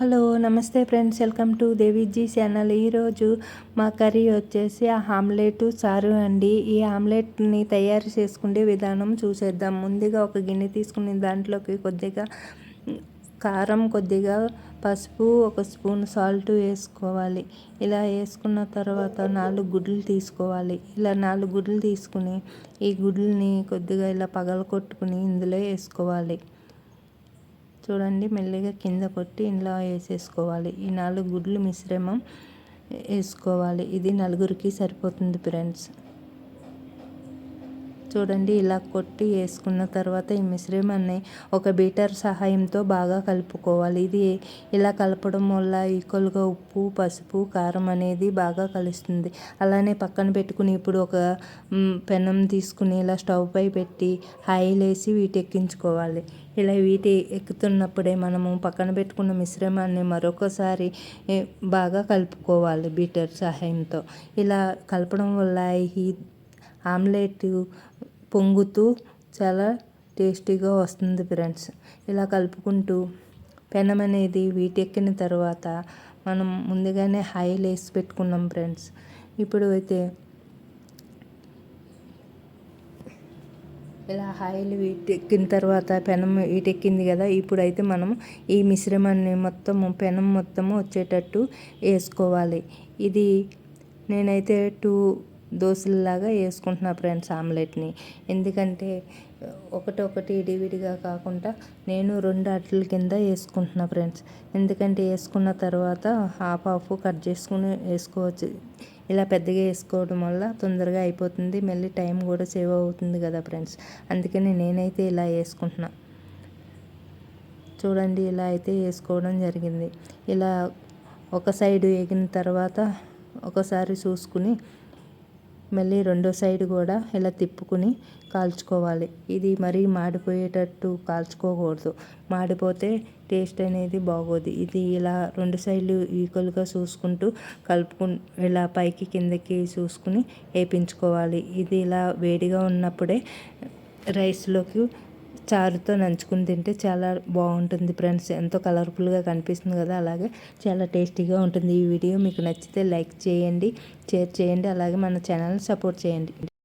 Hello నమస్తే friends. Welcome to Deviji channel. ఈరోజు మా కర్రీ వచ్చేసి ఆమ్లెట్ సారు అండి. ఈ ఆమ్లెట్ని తయారు చేసుకునే విధానం చూసేద్దాం. ముందుగా ఒక గిన్నె తీసుకుని దాంట్లోకి కొద్దిగా కారం కొద్దిగా పసుపు ఒక స్పూన్ సాల్ట్ వేసుకోవాలి. ఇలా వేసుకున్న తర్వాత నాలుగు గుడ్లు తీసుకోవాలి. ఇలా నాలుగు గుడ్లు తీసుకుని ఈ గుడ్లని కొద్దిగా ఇలా పగల కొట్టుకుని ఇందులో వేసుకోవాలి. చూడండి మెల్లిగా కింద కొట్టి ఇంట్లో వేసేసుకోవాలి. ఈ నాలుగు గుడ్లు మిశ్రమం వేసుకోవాలి. ఇది నలుగురికి సరిపోతుంది ఫ్రెండ్స్. చూడండి ఇలా కొట్టి వేసుకున్న తర్వాత ఈ మిశ్రమాన్ని ఒక బీటర్ సహాయంతో బాగా కలుపుకోవాలి. ఇది ఇలా కలపడం వల్ల ఈక్వల్గా ఉప్పు పసుపు కారం అనేది బాగా కలుస్తుంది. అలానే పక్కన పెట్టుకుని ఇప్పుడు ఒక పెనం తీసుకుని ఇలా స్టవ్ పై పెట్టి ఆయిల్ వేసి వీటి ఎక్కించుకోవాలి. ఇలా వీటి ఎక్కుతున్నప్పుడే మనము పక్కన పెట్టుకున్న మిశ్రమాన్ని మరొకసారి బాగా కలుపుకోవాలి బీటర్ సహాయంతో. ఇలా కలపడం వల్ల ఈ ఆమ్లెట్ పొంగుతూ చాలా టేస్టీగా వస్తుంది ఫ్రెండ్స్. ఇలా కలుపుకుంటూ పెనం అనేది వీటెక్కిన తర్వాత మనం ముందుగానే ఆయిల్ వేసి పెట్టుకున్నాం ఫ్రెండ్స్. ఇప్పుడు అయితే ఇలా ఆయిల్ వీటెక్కిన తర్వాత పెనం వీటెక్కింది కదా ఇప్పుడైతే మనం ఈ మిశ్రమాన్ని మొత్తము పెనం మొత్తము వచ్చేటట్టు వేసుకోవాలి. ఇది నేనైతే టూ దోశలాగా వేసుకుంటున్నా ఫ్రెండ్స్ ఆమ్లెట్ని. ఎందుకంటే ఒకటి ఒకటి విడివిడిగా కాకుండా నేను రెండు అట్ల కింద వేసుకుంటున్నా ఫ్రెండ్స్. ఎందుకంటే వేసుకున్న తర్వాత హాఫ్ హాఫ్ కట్ చేసుకుని వేసుకోవచ్చు. ఇలా పెద్దగా వేసుకోవడం వల్ల తొందరగా అయిపోతుంది. మళ్ళీ టైం కూడా సేవ్ అవుతుంది కదా ఫ్రెండ్స్. అందుకని నేనైతే ఇలా వేసుకుంటున్నా. చూడండి ఇలా అయితే వేసుకోవడం జరిగింది. ఇలా ఒక సైడ్ వేగిన తర్వాత ఒకసారి చూసుకుని మళ్ళీ రెండో సైడ్ కూడా ఇలా తిప్పుకుని కాల్చుకోవాలి. ఇది మరీ మాడిపోయేటట్టు కాల్చుకోకూడదు. మాడిపోతే టేస్ట్ అనేది బాగోదు. ఇది ఇలా రెండు సైడ్లు ఈక్వల్గా చూసుకుంటూ కలుపుకు ఇలా పైకి కిందకి చూసుకుని వేపించుకోవాలి. ఇది ఇలా వేడిగా ఉన్నప్పుడే రైస్లోకి చారుతో నంచుకుని తింటే చాలా బాగుంటుంది ఫ్రెండ్స్. ఎంతో కలర్ఫుల్గా కనిపిస్తుంది కదా. అలాగే చాలా టేస్టీగా ఉంటుంది ఈ వీడియో. మీకు నచ్చితే లైక్ చేయండి షేర్ చేయండి అలాగే మన ఛానల్ సపోర్ట్ చేయండి.